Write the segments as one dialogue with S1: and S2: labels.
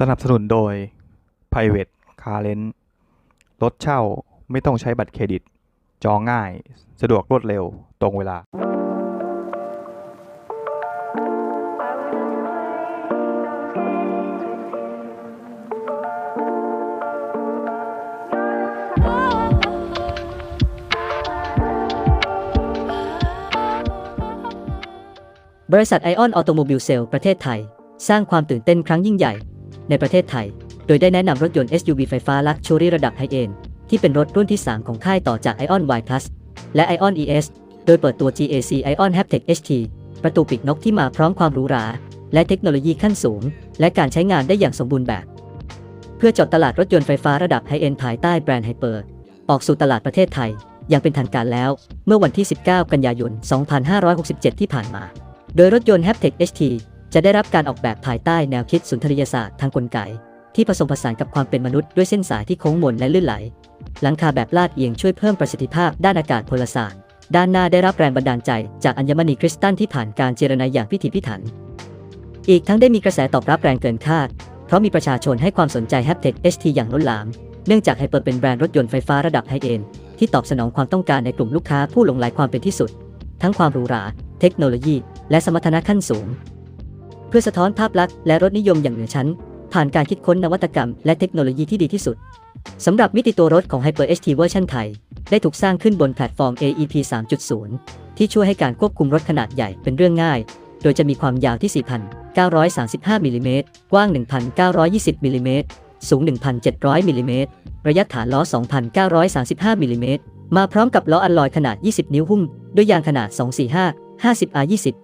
S1: สนับสนุนโดย Private Car Rent รถเช่าไม่ต้องใช้บัตรเครดิต จองง่าย สะดวกรวดเร็ว ตรงเวลา
S2: บริษัทไอออนออโตโมบิลเซลประเทศไทย สร้างความตื่นเต้นครั้งยิ่งใหญ่ ในประเทศไทย โดยได้แนะนำรถยนต์ SUV ไฟฟ้าลักชัวรี่ระดับไฮเอนที่เป็นรถรุ่นที่ 3 ของค่ายต่อจาก Ion Y Plus และ Ion ES โดยเปิดตัว GAC Ion Haptech HT ประตูปีกนกที่มาพร้อมความหรูหรา และเทคโนโลยีขั้นสูง และการใช้งานได้อย่างสมบูรณ์แบบ เพื่อเจาะตลาดรถยนต์ไฟฟ้าระดับไฮเอนภายใต้แบรนด์ไฮเปอร์ออกสู่ตลาดประเทศไทยอย่างเป็นทางการแล้ว เมื่อวันที่ 19 กันยายน 2567 ที่ผ่านมา โดยรถยนต์ Haptech HT จะได้รับการออกแบบภายใต้แนวคิดสุนทรียศาสตร์ทางกลไก ที่ผสมผสานกับความเป็นมนุษย์ด้วยเส้นสายที่โค้งมนและลื่นไหล หลังคาแบบลาดเอียงช่วยเพิ่มประสิทธิภาพด้านอากาศพลศาสตร์ ด้านหน้าได้รับแรงบันดาลใจจากอัญมณีคริสตัลที่ผ่านการเจรไนอย่างพิถีพิถัน อีกทั้งได้มีกระแสตอบรับแรงเกินคาด เพราะมีประชาชนให้ความสนใจ Haptech HT อย่างล้นหลาม เนื่องจากไฮเปอร์เป็นแบรนด์รถยนต์ไฟฟ้าระดับไฮเอนที่ตอบสนองความต้องการในกลุ่มลูกค้าผู้หลงใหลความเป็นที่สุด ทั้งความหรูหรา เทคโนโลยี และสมรรถนะขั้นสูง พื่อสะท้อนภาพลักษณ์และรสนิยมอย่างเหนือชั้น ผ่านการคิดค้นนวัตกรรมและเทคโนโลยีที่ดีที่สุดสำหรับมิติตัวรถของ Hyper HT เวอร์ชันไทย ได้ถูกสร้างขึ้นบนแพลตฟอร์ม AEP 3.0 ที่ช่วยให้การควบคุมรถขนาดใหญ่เป็นเรื่องง่าย โดยจะมีความยาวที่ 4,935มิลลิเมตรกว้าง 1,920มิลลิเมตรสูง 1,700มิลลิเมตรระยะฐานล้อ 2,935มิลลิเมตรมาพร้อมกับล้ออัลลอยขนาด 20 นิ้วหุ้ม ด้วยยางขนาด 245 50 R 20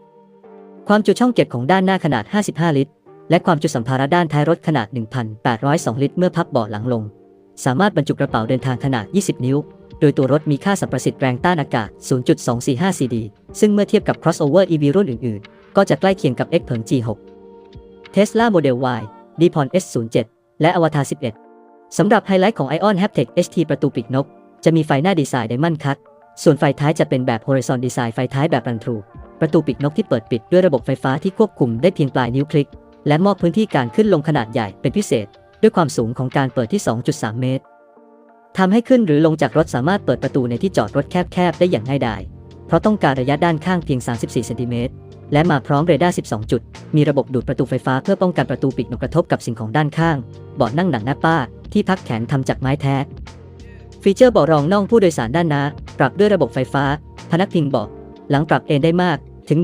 S2: ความจุช่องเก็บของด้านหน้าขนาด 55 ลิตร และความจุสัมภาระด้านท้ายรถขนาด 1,802 ลิตร เมื่อพับเบาะหลังลง สามารถบรรจุกระเป๋าเดินทางขนาด 20 นิ้ว โดยตัวรถมีค่าสัมประสิทธิ์แรงต้านอากาศ 0.245 CD ซึ่งเมื่อเทียบกับ crossover EV รุ่นอื่น ๆ ก็จะใกล้เคียงกับ X เผิง G6 Tesla Model Y d p o n S07 และ Avatar 11 สำหรับไฮไลท์ของ Ion Haptech HT ประตูปีกนก จะมีไฟหน้าดีไซน์ไดมอนด์คัตส่วนไฟท้ายจะเป็นแบบ Horizon Design ไฟท้ายแบบรันทรู ประตูปีกนกที่เปิดปิดด้วยระบบไฟฟ้าที่ควบคุมได้เพียงปลายนิ้วคลิก และมอบพื้นที่การขึ้นลงขนาดใหญ่เป็นพิเศษ ด้วยความสูงของการเปิดที่ 2.3 เมตรทำให้ขึ้นหรือลงจากรถสามารถเปิดประตูในที่จอดรถแคบๆได้อย่างง่ายดาย เพราะต้องการระยะด้านข้างเพียง 34 เซนติเมตร และมาพร้อมเรดาร์ 12 จุด มีระบบดูดประตูไฟฟ้าเพื่อป้องกันประตูปีกนกกระทบกับสิ่งของด้านข้าง เบาะนั่งหนังหน้าป้า ที่พักแขนทำจากไม้แท้ ฟีเจอร์เบาะรองน่องผู้โดยสารด้านหน้า ปรับด้วยระบบไฟฟ้า พนักพิงเบาะ หลังปรับเอนได้มาก ถึง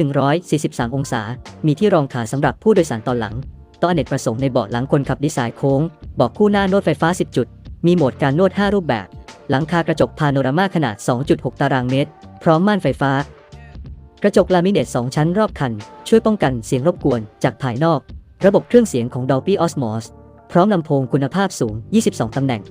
S2: 143 องศา มีที่รองขาสำหรับผู้โดยสารตอนหลังต๊ะอเนกประสงค์ในเบาะหลังคนขับดีไซน์โค้งเบาะคู่หน้านวดไฟฟ้า 10 จุด มีโหมดการนวด 5 รูปแบบ หลังคากระจกพาโนรามาขนาด 2.6 ตารางเมตร พร้อมม่านไฟฟ้า กระจกลามิเนต 2 ชั้นรอบคัน ช่วยป้องกันเสียงรบกวนจากภายนอก ระบบเครื่องเสียงของ Dolby Atmos พร้อมลำโพงคุณภาพสูง 22 ตำแหน่ง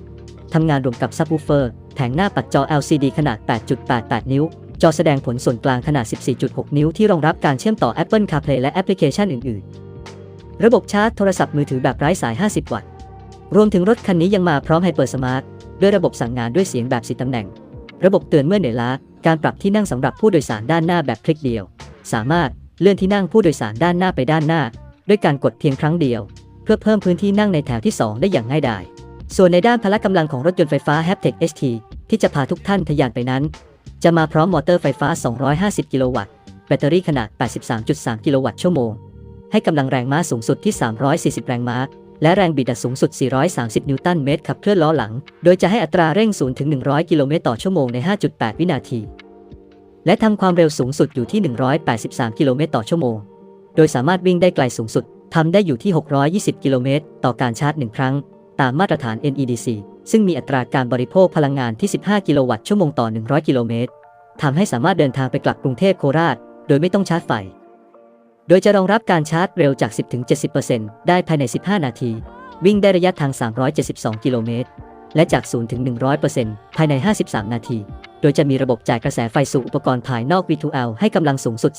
S2: ทำงานรวมกับซับวูเฟอร์ แผงหน้าปัดจอ LCD ขนาด 8.88 นิ้ว จอแสดงผลส่วนกลางขนาด 14.6 นิ้วที่รองรับการเชื่อมต่อ Apple CarPlay และแอปพลิเคชันอื่น ๆ ระบบชาร์จโทรศัพท์มือถือแบบไร้สาย 50 วัตต์ รวมถึงรถคันนี้ยังมาพร้อม Hyper Smart ด้วยระบบสั่งงานด้วยเสียงแบบ10ตำแหน่ง ระบบเตือนเมื่อเหนื่อยล้า การปรับที่นั่งสำหรับผู้โดยสารด้านหน้าแบบคลิกเดียว สามารถเลื่อนที่นั่งผู้โดยสารด้านหน้าไปด้านหน้า ด้วยการกดเพียงครั้งเดียว เพื่อเพิ่มพื้นที่นั่งในแถวที่ 2 ได้อย่างง่ายดาย ส่วนในด้านพละกำลังของรถยนต์ไฟฟ้า Haptech HT ที่จะพาทุกท่านทะยานไปนั้น จะมาพร้อมมอเตอร์ไฟฟ้า 250 กิโลวัตต์ แบตเตอรี่ขนาด 83.3 กิโลวัตต์ชั่วโมง ให้กำลังแรงม้าสูงสุดที่ 340 แรงม้า และแรงบิดสูงสุด 430 นิวตันเมตรขับเคลื่อนล้อหลัง โดยจะให้อัตราเร่ง 0 ถึง 100 กิโลเมตรต่อชั่วโมงใน 5.8 วินาที และทำความเร็วสูงสุดอยู่ที่ 183 กิโลเมตรต่อชั่วโมง โดยสามารถวิ่งได้ไกลสูงสุดทำได้อยู่ที่ 620 กิโลเมตรต่อการชาร์จ 1 ครั้ง ตามมาตรฐาน NEDC ซึ่งมีอัตราการบริโภคพลังงานที่ 15 กิโลวัตต์ชั่วโมงต่อ 100 กิโลเมตร ทำให้สามารถเดินทางไปกลับกรุงเทพโคราช โดยไม่ต้องชาร์จไฟ โดยจะรองรับการชาร์จเร็วจาก 10-70%ได้ภายใน 15 นาที วิ่งได้ระยะทาง 372 กิโลเมตร และจาก0ถึง100%ภายใน 53 นาที โดยจะมีระบบจ่ายกระแสไฟสู่อุปกรณ์ภายนอก V2L ให้กำลังสูงสุด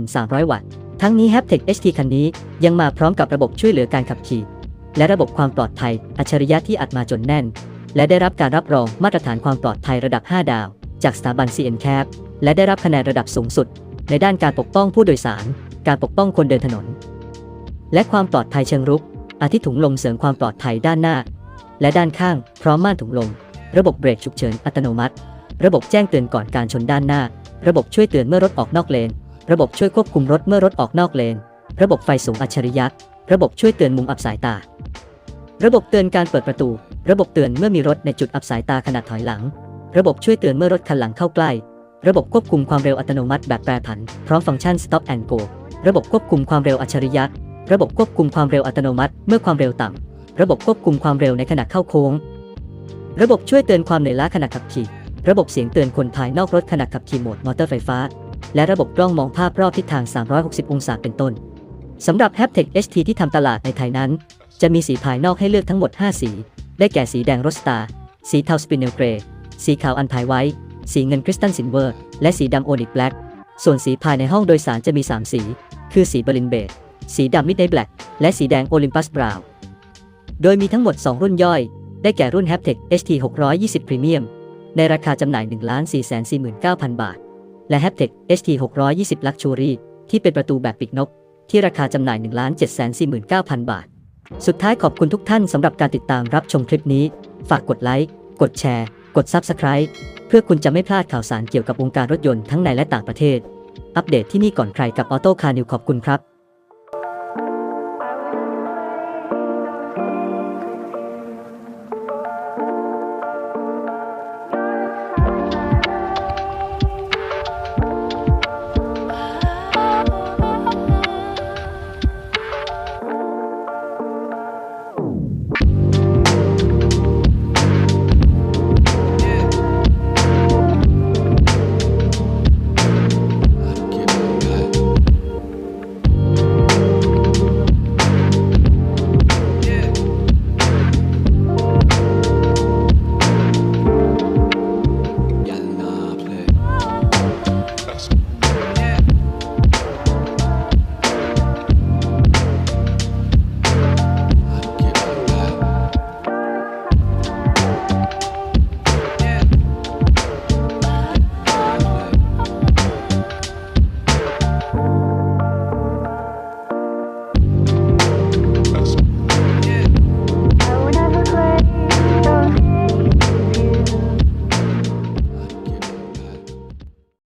S2: 3,300 วัตต์ ทั้งนี้ Haptech HT คันนี้ยังมาพร้อมกับระบบช่วยเหลือการขับขี่ และระบบความปลอดภัย อัจฉริยะที่อัดมาจนแน่น และได้รับการรับรองมาตรฐานความปลอดภัยระดับ 5 ดาว จากสถาบัน CNCAP และได้รับคะแนนระดับสูงสุด ในด้านการปกป้องผู้โดยสาร การปกป้องคนเดินถนน และความปลอดภัยเชิงรุก อาทิถุงลมเสริมความปลอดภัยด้านหน้า และด้านข้างพร้อมม่านถุงลม ระบบเบรกฉุกเฉินอัตโนมัติ ระบบแจ้งเตือนก่อนการชนด้านหน้า ระบบช่วยเตือนเมื่อรถออกนอกเลน ระบบช่วยควบคุมรถเมื่อรถออกนอกเลน ระบบไฟสูงอัจฉริยะ ระบบช่วยเตือนมุมอับสายตา ระบบเตือนการเปิดประตู ระบบเตือนเมื่อมีรถในจุดอับสายตาขณะถอยหลัง ระบบช่วยเตือนเมื่อรถคันหลังเข้าใกล้ ระบบควบคุมความเร็วอัตโนมัติแบบแปรผัน พร้อมฟังก์ชัน stop and go ระบบควบคุมความเร็วอัจฉริยะ ระบบควบคุมความเร็วอัตโนมัติ เมื่อความเร็วต่ำ ระบบควบคุมความเร็วในขณะเข้าโค้ง ระบบช่วยเตือนความเหนื่อยล้าขณะขับขี่ ระบบเสียงเตือนคนภายนอกรถขณะขับขี่โหมดมอเตอร์ไฟฟ้า และระบบกล้องมองภาพรอบทิศทาง 360 องศาเป็นต้น สำหรับ h a p t e c HT ที่ทำตลาดในไทยนั้น จะมีสีภายนอกให้เลือกทั้งหมด 5 สี ได้แก่สีแดงโรสตา สีเทาสปินเนลเกรย์ สีขาวอันพายไว้ สีเงินคริสตัลซิลเวอร์ และสีดำโอนิกแบล็กส่วนสีภายในห้องโดยสารจะมี 3 สี คือสีเบอร์ลินเบจสีดำมิดไนท์แบล็กและสีแดงโอลิมปัสบราวน์โดยมีทั้งหมด 2 รุ่นย่อย ได้แก่รุ่น h a p t e c HT 620 Premium ในราคาจำหน่าย 1,449,000 บาท และ h a p t e c HT 620 Luxury ที่เป็นประตูแบบปีกนก ที่ราคาจำหน่าย 1,749,000 บาท สุดท้ายขอบคุณทุกท่านสำหรับการติดตามรับชมคลิปนี้ ฝากกดไลค์ กดแชร์ กด Subscribe เพื่อคุณจะไม่พลาดข่าวสารเกี่ยวกับวงการรถยนต์ทั้งในและต่างประเทศ อัปเดตที่นี่ก่อนใครกับ Auto Car News ขอบคุณครับ